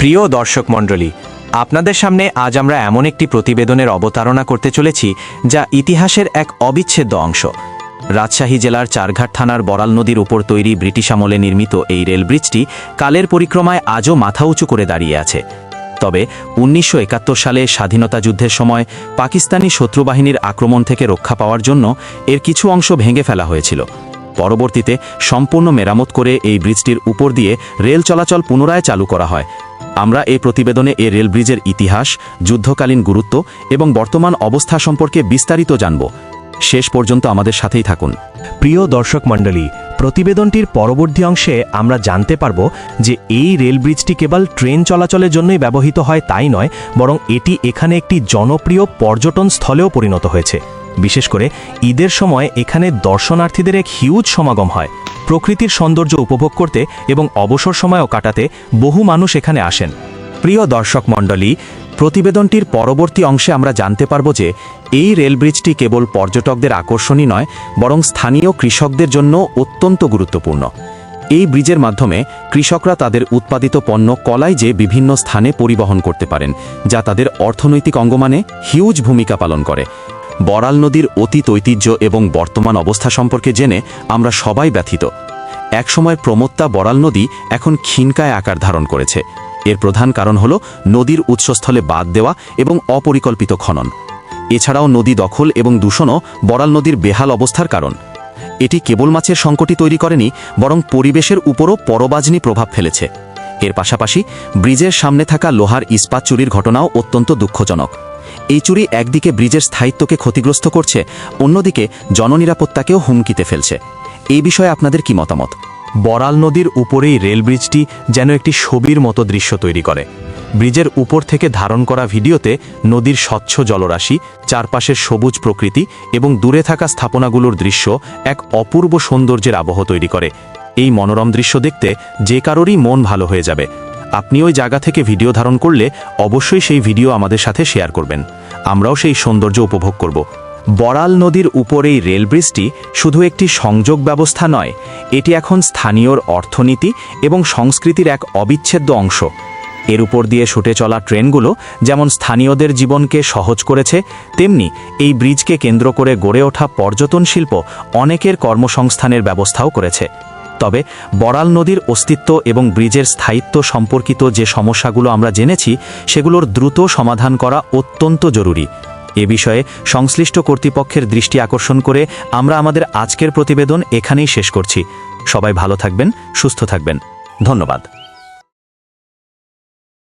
প্রিয় দর্শক মণ্ডলী, আপনাদের সামনে আজ আমরা এমন একটি প্রতিবেদনের অবতারণা করতে চলেছি যা ইতিহাসের এক অবিচ্ছেদ্য অংশ। রাজশাহী জেলার চারঘাট থানার বরাল নদীর উপর তৈরি ব্রিটিশ আমলে নির্মিত এই রেল ব্রিজটি কালের পরিক্রমায় আজও মাথা উঁচু করে দাঁড়িয়ে আছে। তবে উনিশশো একাত্তর সালে স্বাধীনতা যুদ্ধের সময় পাকিস্তানি শত্রুবাহিনীর আক্রমণ থেকে রক্ষা পাওয়ার জন্য এর কিছু অংশ ভেঙে ফেলা হয়েছিল। পরবর্তীতে সম্পূর্ণ মেরামত করে এই ব্রিজটির উপর দিয়ে রেল চলাচল পুনরায় চালু করা হয়। আমরা এই প্রতিবেদনে এ রেল ব্রিজের ইতিহাস, যুদ্ধকালীন গুরুত্ব এবং বর্তমান অবস্থা সম্পর্কে বিস্তারিত জানব। শেষ পর্যন্ত আমাদের সাথেই থাকুন। প্রিয় দর্শক মণ্ডলী, প্রতিবেদনটির পরবর্তী অংশে আমরা জানতে পারব যে এই রেল ব্রিজটি কেবল ট্রেন চলাচলের জন্যই ব্যবহৃত হয় তাই নয়, বরং এটি এখানে একটি জনপ্রিয় পর্যটন স্থলেও পরিণত হয়েছে। বিশেষ করে ঈদের সময় এখানে দর্শনার্থীদের এক হিউজ সমাগম হয়। প্রকৃতির সৌন্দর্য উপভোগ করতে এবং অবসর সময়ও কাটাতে বহু মানুষ এখানে আসেন। প্রিয় দর্শক মণ্ডলী, প্রতিবেদনটির পরবর্তী অংশে আমরা জানতে পারব যে এই রেল ব্রিজটি কেবল পর্যটকদের আকর্ষণই নয়, বরং স্থানীয় কৃষকদের জন্য অত্যন্ত গুরুত্বপূর্ণ। এই ব্রিজের মাধ্যমে কৃষকরা তাদের উৎপাদিত পণ্য কলাই যে বিভিন্ন স্থানে পরিবহন করতে পারেন, যা তাদের অর্থনৈতিক অঙ্গমানে হিউজ ভূমিকা পালন করে। বরাল নদীর অতীত ঐতিহ্য এবং বর্তমান অবস্থা সম্পর্কে জেনে আমরা সবাই ব্যথিত। একসময় প্রমত্তা বরাল নদী এখন ক্ষীণকায় আকার ধারণ করেছে। এর প্রধান কারণ হল নদীর উৎসস্থলে বাদ দেওয়া এবং অপরিকল্পিত খনন। এছাড়াও নদী দখল এবং দূষণও বরাল নদীর বেহাল অবস্থার কারণ। এটি কেবল মাছের সংকটই তৈরি করেনি, বরং পরিবেশের উপরও পরবাজনী প্রভাব ফেলেছে। এর পাশাপাশি ব্রিজের সামনে থাকা লোহার ইস্পাত চুরির ঘটনাও অত্যন্ত দুঃখজনক। এই চুরি একদিকে ব্রিজের স্থায়িত্বকে ক্ষতিগ্রস্ত করছে, অন্যদিকে জননিরাপত্তাকেও হুমকিতে ফেলছে। এই বিষয়ে আপনাদের কি মতামত? বরাল নদীর উপরেই রেল ব্রিজটি যেন একটি ছবির মতো দৃশ্য তৈরি করে। ব্রিজের উপর থেকে ধারণ করা ভিডিওতে নদীর স্বচ্ছ জলরাশি, চারপাশের সবুজ প্রকৃতি এবং দূরে থাকা স্থাপনাগুলোর দৃশ্য এক অপূর্ব সৌন্দর্যের আবহ তৈরি করে। এই মনোরম দৃশ্য দেখতে যে কারোরই মন ভালো হয়ে যাবে। আপনি ওই জায়গা থেকে ভিডিও ধারণ করলে অবশ্যই সেই ভিডিও আমাদের সাথে শেয়ার করবেন। আমরাও সেই সৌন্দর্য উপভোগ করব। বড়াল নদীর উপরেই রেল ব্রিজটি শুধু একটি সংযোগ ব্যবস্থা নয়, এটি এখন স্থানীয়র অর্থনীতি এবং সংস্কৃতির এক অবিচ্ছেদ্য অংশ। এর উপর দিয়ে ছুটে চলা ট্রেনগুলো যেমন স্থানীয়দের জীবনকে সহজ করেছে, তেমনি এই ব্রিজকে কেন্দ্র করে গড়ে ওঠা পর্যটন শিল্প অনেকের কর্মসংস্থানের ব্যবস্থাও করেছে। তবে বড়াল নদীর অস্তিত্ব এবং ব্রিজের স্থায়িত্ব সম্পর্কিত যে সমস্যাগুলো আমরা জেনেছি, সেগুলোর দ্রুত সমাধান করা অত্যন্ত জরুরি। এ বিষয়ে সংশ্লিষ্ট কর্তৃপক্ষের দৃষ্টি আকর্ষণ করে আমরা আমাদের আজকের প্রতিবেদন এখানেই শেষ করছি। সবাই ভালো থাকবেন, সুস্থ থাকবেন। ধন্যবাদ।